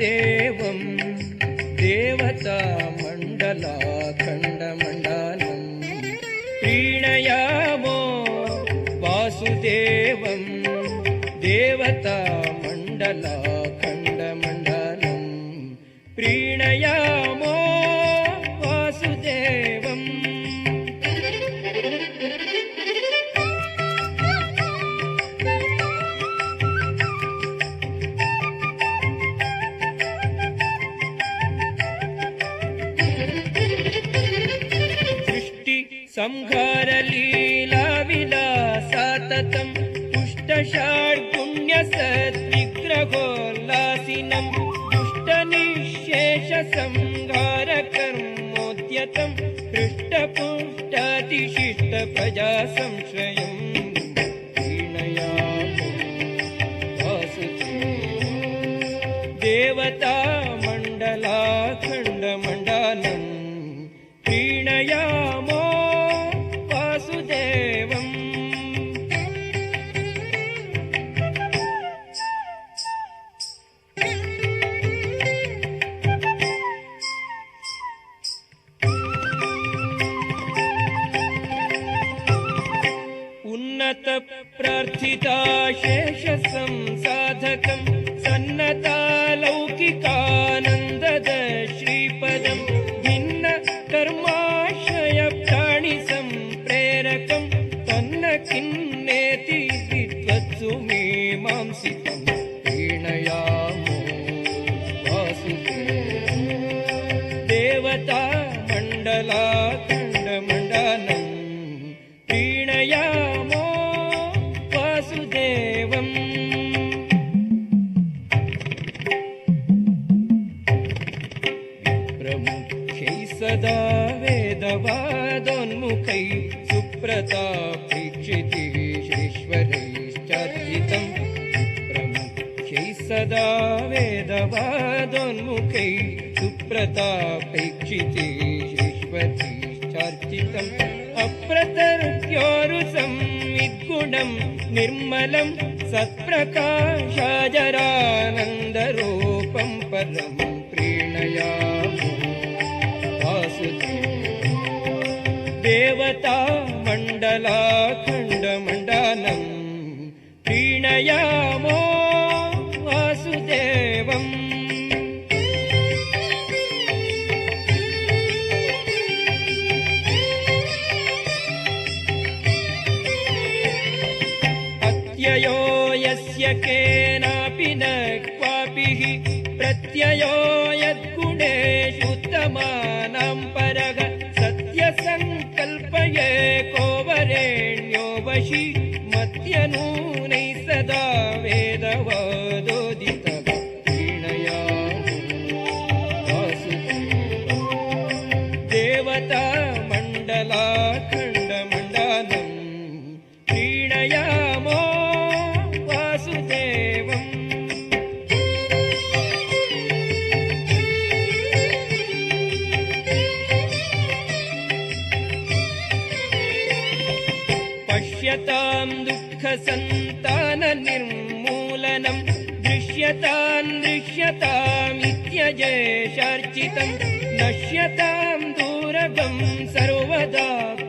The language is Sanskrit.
దేవం దేవతా मण्डलाखण्डमण्डलं प्रीणयामो वासुदेवं देवता मण्डलाखण्डमण्डलं प्रीणयामो सृष्टि संहारलीला विलासाततम् पुष्टषाड्पुण्यसद्विग्रहोल्लासिनम् दुष्टनिःशेष संहारकर्मोद्यतम् हृष्टपुष्टातिशिष्ट प्रजा संश्रयम् देवता प्रार्थिता शेष संसाधकम् सन्नता लौकिकानन्दद श्रीपदम् भिन्न कर्माशय प्राणि सम्प्रेरकम् तन्न किन्नेति विद्वत्सु मीमांसितम् प्रीणयामो वासुदेवम् प्रमुख्यै सदा वेदवादोन्मुखै सुप्रतापेक्षितीश्वरैश्चार्जितम् प्रमुख्यै सदा वेदवादोन्मुखै सुप्रतापेक्षितीश्वरैश्चार्जितम् अप्रतर्क्योरुसंविद्गुणम् निर्मलम् सत्प्रकाशाजरानन्दरूपम् परम् प्रीणयामो। वासुदेवम् देवता मण्डलाखण्डमण्डलम् प्रीणयामो वासुदेवम्। अत्ययो यस्य केनापि न क्वापि प्रत्ययो यद्गुणेषुत्तमानां पश्यतां दुःखसन्ताननिर्मूलनम् दृश्यतां दृश्यतामित्यजेशार्चितम् नश्यतां दूरगम् सर्वदाप्यात्मकम्